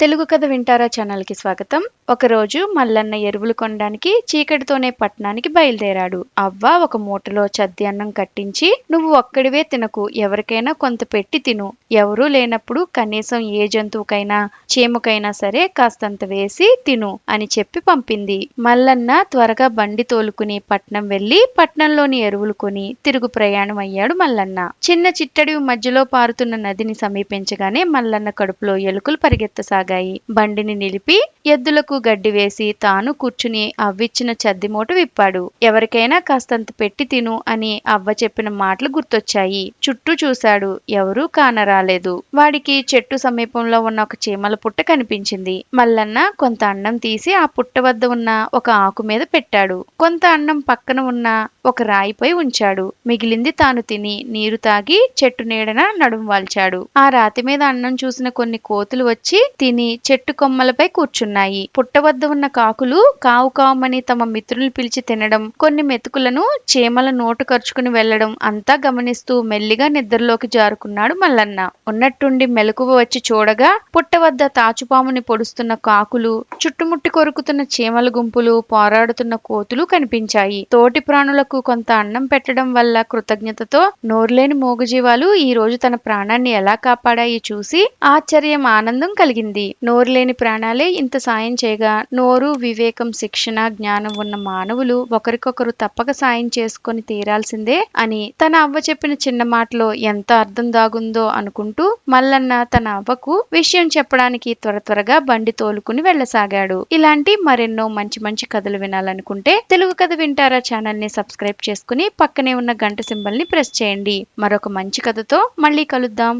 తెలుగు కథ వింటారా ఛానల్కి స్వాగతం. ఒకరోజు మల్లన్న ఎరువులు కొనడానికి చీకటితోనే పట్టణానికి బయలుదేరాడు. అవ్వ ఒక మూటలో చద్ది అన్నం కట్టించి నువ్వు ఒక్కడివే తినకు ఎవరికైనా కొంత పెట్టి తిను. ఎవరూ లేనప్పుడు కనీసం ఏ జంతువుకైనా చీమకైనా సరే కాస్తంత వేసి తిను అని చెప్పి పంపింది. మల్లన్న త్వరగా బండి తోలుకుని పట్నం వెళ్ళి పట్నంలోని ఎరువులు కొని తిరుగు ప్రయాణం అయ్యాడు మల్లన్న. చిన్న చిట్టడివి మధ్యలో పారుతున్న నదిని సమీపించగానే మల్లన్న కడుపులో ఎలుకలు పరిగెత్తసాగాయి. బండిని నిలిపి ఎద్దులకు గడ్డి వేసి తాను కూర్చుని అవ్విచ్చిన చద్దిమోటు విప్పాడు. ఎవరికైనా కాస్తంత పెట్టి తిను అని అవ్వ చెప్పిన మాటలు గుర్తొచ్చాయి. చుట్టూ చూశాడు. ఎవరూ కానరాలేదు. వాడికి చెట్టు సమీపంలో ఉన్న ఒక చీమల పుట్ట కనిపించింది. మల్లన్న కొంత అన్నం తీసి ఆ పుట్ట వద్ద ఉన్న ఒక ఆకు మీద పెట్టాడు. కొంత అన్నం పక్కన ఉన్న ఒక రాయిపై ఉంచాడు. మిగిలింది తాను తిని నీరు తాగి చెట్టు నీడన నడుం వాల్చాడు. ఆ రాతి మీద అన్నం చూసిన కొన్ని కోతులు వచ్చి తిని చెట్టు కొమ్మలపై కూర్చున్నాయి. పుట్ట వద్ద ఉన్న కాకులు కావు కావమని తమ మిత్రులు పిలిచి తినడం కొన్ని మెతుకులను చీమల నోటు ఖర్చుకుని వెళ్ళడం అంతా గమనిస్తూ మెల్లిగా నిద్రలోకి జారుకున్నాడు మల్లన్న. ఉన్నట్టుండి మెలకువ వచ్చి చూడగా పుట్ట వద్ద తాచుపాముని పొడుస్తున్న కాకులు చుట్టుముట్టి కొరుకుతున్న చీమల గుంపులు పోరాడుతున్న కోతులు కనిపించాయి. తోటి ప్రాణులకు కొంత అన్నం పెట్టడం వల్ల కృతజ్ఞతతో నోరులేని మూగజీవాలు ఈ రోజు తన ప్రాణాన్ని ఎలా కాపాడాయి చూసి ఆశ్చర్యం ఆనందం కలిగింది. నోరు లేని ప్రాణాలే ఇంత సాయం చేయగా నోరు వివేకం శిక్షణ జ్ఞానం ఉన్న మానవులు ఒకరికొకరు తప్పక సాయం చేసుకొని తీరాల్సిందే అని తన అవ్వ చెప్పిన చిన్న మాటలో ఎంత అర్థం దాగుందో అనుకుంటూ మల్లన్న తన అవ్వకు విషయం చెప్పడానికి త్వర త్వరగా బండి తోలుకుని వెళ్ళసాగాడు. ఇలాంటి మరెన్నో మంచి మంచి కథలు వినాలనుకుంటే తెలుగు కథ వింటారా ఛానల్ని సబ్స్క్రైబ్ చేసుకుని పక్కనే ఉన్న గంట సింబల్ని ప్రెస్ చేయండి. మరొక మంచి కథతో మళ్ళీ కలుద్దాం.